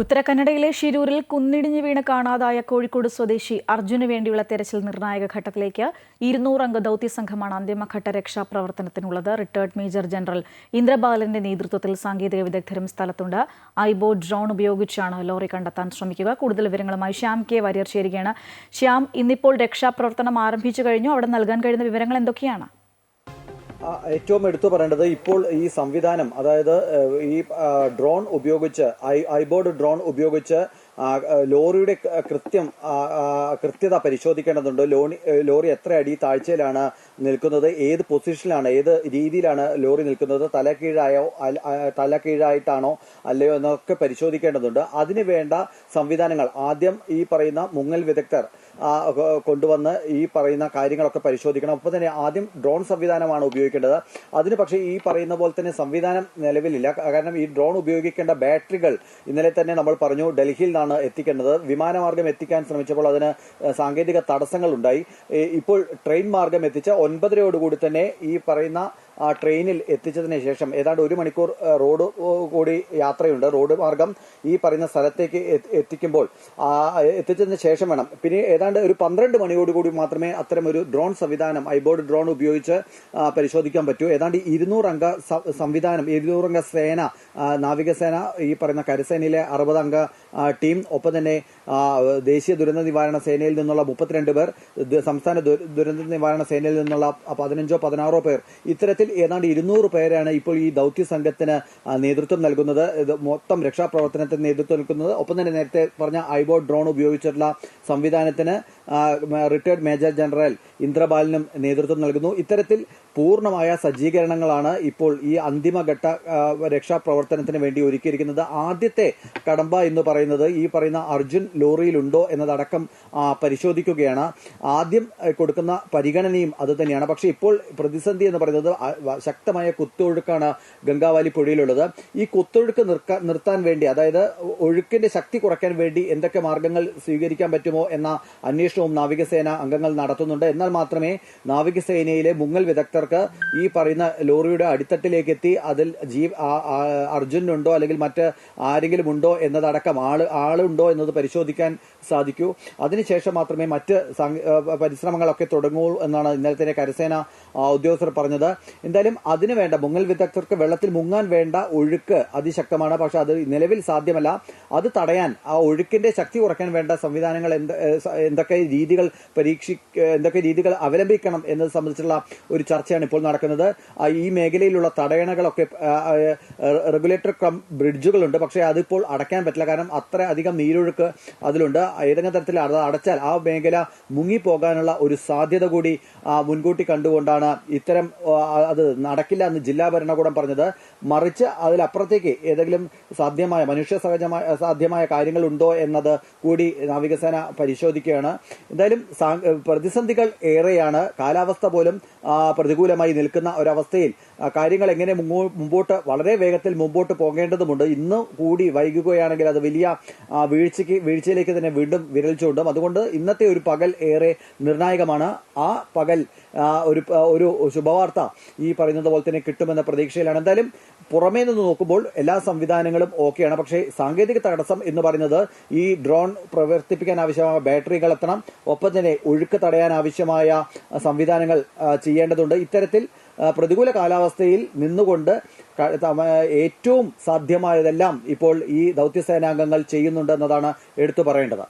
ഉത്തരകന്നഡയിലെ ഷിരൂരിൽ കുന്നിടിഞ്ഞു വീണ് കാണാതായ കോഴിക്കോട് സ്വദേശി അർജുന് വേണ്ടിയുള്ള തെരച്ചിൽ നിർണായക ഘട്ടത്തിലേക്ക് ഇരുന്നൂറംഗ ദൌത്യസംഘമാണ് അന്തിമഘട്ട രക്ഷാപ്രവർത്തനത്തിനുള്ളത്. റിട്ടയർഡ് മേജർ ജനറൽ ഇന്ദ്രബാലന്റെ നേതൃത്വത്തിൽ സാങ്കേതിക വിദഗ്ധരും സ്ഥലത്തുണ്ട്. ഐബോ ഡ്രോൺ ഉപയോഗിച്ചാണ് ലോറി കണ്ടെത്താൻ ശ്രമിക്കുക. കൂടുതൽ വിവരങ്ങളുമായി ശ്യാം കെ വാര്യർ ചേരുകയാണ്. ശ്യാം ഇന്നിപ്പോൾ രക്ഷാപ്രവർത്തനം ആരംഭിച്ചു കഴിഞ്ഞു. അവിടെ നൽകാൻ കഴിയുന്ന വിവരങ്ങൾ എന്തൊക്കെയാണ്? ഏറ്റവും എടുത്തു പറയേണ്ടത് ഇപ്പോൾ ഈ സംവിധാനം അതായത് ഈ ഡ്രോൺ ഉപയോഗിച്ച് ഐബോർഡ് ഡ്രോൺ ഉപയോഗിച്ച് ലോറിയുടെ കൃത്യം കൃത്യത പരിശോധിക്കേണ്ടതുണ്ട്. ലോറി എത്ര അടി താഴ്ചയിലാണ് നിൽക്കുന്നത് ഏത് പൊസിഷനിലാണ് ഏത് രീതിയിലാണ് ലോറി നിൽക്കുന്നത് തലക്കീഴായോ തലക്കീഴായിട്ടാണോ തല കീഴായിട്ടാണോ അല്ലയോ എന്നൊക്കെ പരിശോധിക്കേണ്ടതുണ്ട്. അതിനുവേണ്ട സംവിധാനങ്ങൾ ആദ്യം ഈ പറയുന്ന മുങ്ങൽ വിദഗ്ധർ കൊണ്ടുവന്ന് ഈ പറയുന്ന കാര്യങ്ങളൊക്കെ പരിശോധിക്കണം. ഒപ്പം തന്നെ ആദ്യം ഡ്രോൺ സംവിധാനമാണ് ഉപയോഗിക്കേണ്ടത്. അതിന് പക്ഷേ ഈ പറയുന്ന പോലെ തന്നെ സംവിധാനം നിലവിലില്ല. കാരണം ഈ ഡ്രോൺ ഉപയോഗിക്കേണ്ട ബാറ്ററികൾ ഇന്നലെ തന്നെ നമ്മൾ പറഞ്ഞു ഡൽഹിയിൽ നിന്നാണ് എത്തിക്കേണ്ടത്. വിമാനമാർഗം എത്തിക്കാൻ ശ്രമിച്ചപ്പോൾ അതിന് സാങ്കേതിക തടസ്സങ്ങൾ ഉണ്ടായി ഇപ്പോൾ ട്രെയിൻ മാർഗം എത്തിച്ച ഒൻപതരയോടുകൂടി തന്നെ ഈ പറയുന്ന ട്രെയിനിൽ എത്തിച്ചതിന് ശേഷം ഏതാണ്ട് ഒരു മണിക്കൂർ റോഡ് കൂടി യാത്രയുണ്ട്. റോഡ് മാർഗം ഈ പറയുന്ന സ്ഥലത്തേക്ക് എത്തിക്കുമ്പോൾ ആ, എത്തിച്ചതിന് ശേഷം വേണം. പിന്നെ ഏതാണ്ട് ഒരു പന്ത്രണ്ട് മണിയോടുകൂടി മാത്രമേ അത്തരം ഒരു ഡ്രോൺ സംവിധാനം ഐബോർഡ് ഡ്രോൺ ഉപയോഗിച്ച് പരിശോധിക്കാൻ പറ്റൂ. ഏതാണ്ട് ഇരുന്നൂറംഗ സംവിധാനം ഇരുന്നൂറംഗ സേന ആ, നാവികസേന ഈ പറയുന്ന കരസേനയിലെ അറുപതംഗ ആ, ടീം ഒപ്പം തന്നെ ദേശീയ ദുരന്ത നിവാരണ സേനയിൽ നിന്നുള്ള മുപ്പത്തിരണ്ട് പേർ സംസ്ഥാന ദുരന്ത നിവാരണ സേനയിൽ നിന്നുള്ള പതിനഞ്ചോ പതിനാറോ പേർ ഇത്തരത്തിൽ ഏതാണ്ട് ഇരുന്നൂറ് പേരാണ് ഇപ്പോൾ ഈ ദൌത്യ സംഘത്തിന് നേതൃത്വം നൽകുന്നത്. മൊത്തം രക്ഷാപ്രവർത്തനത്തിന് നേതൃത്വം നൽകുന്നത്. ഒപ്പം തന്നെ നേരത്തെ പറഞ്ഞ ഐബോ ഡ്രോൺ ഉപയോഗിച്ചിട്ടുള്ള സംവിധാനത്തിന് റിട്ടയർഡ് മേജർ ജനറൽ ഇന്ദ്രബാലിനും നേതൃത്വം നൽകുന്നു. ഇത്തരത്തിൽ പൂർണമായ സജ്ജീകരണങ്ങളാണ് ഇപ്പോൾ ഈ അന്തിമഘട്ട രക്ഷാപ്രവർത്തനത്തിന് വേണ്ടി ഒരുക്കിയിരിക്കുന്നത്. ആദ്യത്തെ കടമ്പ എന്ന് പറയുന്നത് ഈ പറയുന്ന അർജുൻ ലോറിയിലുണ്ടോ എന്നതടക്കം പരിശോധിക്കുകയാണ്. ആദ്യം കൊടുക്കുന്ന പരിഗണനയും അത് തന്നെയാണ്. പക്ഷേ ഇപ്പോൾ പ്രതിസന്ധി എന്ന് പറയുന്നത് ശക്തമായ കുത്തൊഴുക്കാണ് ഗംഗാവാലി പുഴയിലുള്ളത്. ഈ കുത്തൊഴുക്ക് നിർത്താൻ വേണ്ടി അതായത് ഒഴുക്കിന്റെ ശക്തി കുറയ്ക്കാൻ വേണ്ടി എന്തൊക്കെ മാർഗങ്ങൾ സ്വീകരിക്കാൻ പറ്റുമോ എന്ന അന്വേഷണവും നാവികസേന അംഗങ്ങൾ നടത്തുന്നുണ്ട്. എന്നാൽ മാത്രമേ നാവികസേനയിലെ മുങ്ങൽ വിദഗ്ധർക്ക് ഈ പറയുന്ന ലോറിയുടെ അടിത്തട്ടിലേക്ക് എത്തി അതിൽ ആ- അർജുനുണ്ടോ അല്ലെങ്കിൽ മറ്റ് ആരെങ്കിലും ഉണ്ടോ എന്നതടക്കം ആൾ ആളുണ്ടോ എന്നത് പരിശോധിക്കാൻ സാധിക്കൂ. അതിനുശേഷം മാത്രമേ മറ്റ് പരിശ്രമങ്ങളൊക്കെ തുടങ്ങൂ എന്നാണ് ഇന്നലത്തെ കരസേന ഉദ്യോഗസ്ഥർ പറഞ്ഞത്. എന്തായാലും അതിന് വേണ്ട മുങ്ങൽ വിദഗ്ധർക്ക് വെള്ളത്തിൽ മുങ്ങാൻ വേണ്ട ഒഴുക്ക് അതിശക്തമാണ്. പക്ഷെ അത് നിലവിൽ സാധ്യമല്ല. അത് തടയാൻ ആ ഒഴുക്കിന്റെ ശക്തി കുറയ്ക്കാൻ വേണ്ട സംവിധാനങ്ങൾ എന്ത് എന്തൊക്കെ രീതികൾ പരീക്ഷി എന്തൊക്കെ രീതികൾ അവലംബിക്കണം എന്നത് സംബന്ധിച്ചുള്ള ഒരു ചർച്ചയാണ് ഇപ്പോൾ നടക്കുന്നത്. ഈ മേഖലയിലുള്ള തടയണകളൊക്കെ റെഗുലേറ്റർ കം ബ്രിഡ്ജുകളുണ്ട്. പക്ഷേ അതിപ്പോൾ അടയ്ക്കാൻ പറ്റില്ല. കാരണം അത്ര അധികം നീരൊഴുക്ക് അതിലുണ്ട്. ഏതെങ്കിലും തരത്തിൽ അടച്ചാൽ ആ മേഖല മുങ്ങിപ്പോകാനുള്ള ഒരു സാധ്യത കൂടി മുൻകൂട്ടി കണ്ടുകൊണ്ടാണ് ഇത്തരം അത് നടക്കില്ല എന്ന് ജില്ലാ ഭരണകൂടം പറഞ്ഞത്. മറിച്ച് അതിലപ്പുറത്തേക്ക് ഏതെങ്കിലും സാധ്യമായ മനുഷ്യ സഹജമായ സാധ്യമായ കാര്യങ്ങളുണ്ടോ എന്നത് കൂടി നാവികസേന പരിശോധിക്കുകയാണ്. എന്തായാലും പ്രതിസന്ധികൾ ഏറെയാണ്. കാലാവസ്ഥ പോലും ആ, പ്രതികൂലമായി നിൽക്കുന്ന ഒരവസ്ഥയിൽ കാര്യങ്ങൾ എങ്ങനെ മുമ്പോട്ട് വളരെ വേഗത്തിൽ മുമ്പോട്ട് പോകേണ്ടതുണ്ട് ഇന്ന് കൂടി വൈകുകയാണെങ്കിൽ അത് വലിയ വീഴ്ചയ്ക്ക് വീഴ്ചയിലേക്ക് തന്നെ വീണ്ടും വിരൽ ചൂണ്ടും. അതുകൊണ്ട് ഇന്നത്തെ ഒരു പകൽ ഏറെ നിർണായകമാണ്. ആ പകൽ ഒരു ഒരു ശുഭവാർത്ത ഈ പറയുന്നത് പോലെ തന്നെ കിട്ടുമെന്ന പ്രതീക്ഷയിലാണ്. എന്തായാലും പുറമേ നിന്ന് നോക്കുമ്പോൾ എല്ലാ സംവിധാനങ്ങളും ഓക്കെയാണ്. പക്ഷേ സാങ്കേതിക തടസ്സം എന്ന് പറയുന്നത് ഈ ഡ്രോൺ പ്രവർത്തിപ്പിക്കാൻ ആവശ്യമായ ബാറ്ററികൾ എത്തണം. ഒപ്പം തന്നെ ഒഴുക്ക് തടയാൻ ആവശ്യമായ സംവിധാനങ്ങൾ ചെയ്യേണ്ടതുണ്ട്. ഇത്തരത്തിൽ പ്രതികൂല കാലാവസ്ഥയിൽ നിന്നുകൊണ്ട് ഏറ്റവും സാധ്യമായതെല്ലാം ഇപ്പോൾ ഈ ദൗത്യസേനാംഗങ്ങൾ ചെയ്യുന്നുണ്ടെന്നതാണ് എടുത്തു പറയേണ്ടത്.